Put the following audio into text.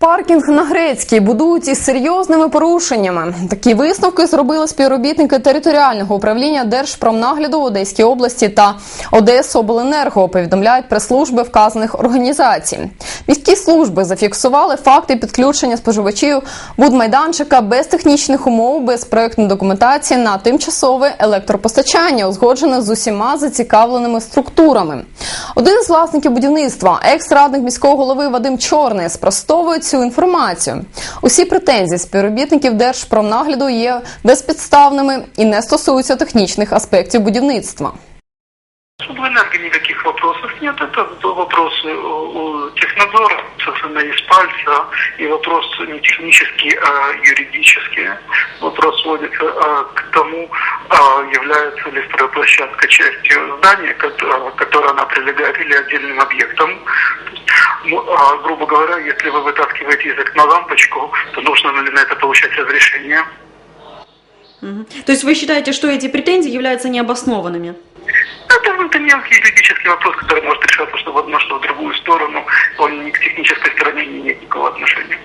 Паркінг на Грецькій будують із серйозними порушеннями. Такі висновки зробили співробітники територіального управління Держпромнагляду Одеській області та Одесобленерго. Повідомляють прес-служби вказаних організацій. Міські служби зафіксували факти підключення споживачів будмайданчика без технічних умов, без проектної документації на тимчасове електропостачання, узгоджене з усіма зацікавленими структурами. Один із власників будівництва, екс-радник міського голови Вадим Чорний, спростовує цю інформацію. Усі претензії співробітників Держпромнагляду є безпідставними і не стосуються технічних аспектів будівництва. У энерго никаких вопросов нет. Это вопросы у у технадзора, совершенно из пальца, и вопрос не технический, а юридический. Вопрос сводится а, к тому, а, является ли стройплощадка частью здания, кот- а, которая она прилегает, или отдельным объектом. Ну, а, грубо говоря, если вы вытаскиваете из окна лампочку, то нужно ли на это получать разрешение? Мгм. То есть вы считаете, что эти претензии являются необоснованными? Это, это мелкий юридический вопрос, который может решаться что в одну, что в другую сторону. Он ни к технической стороне не имеет никакого отношения.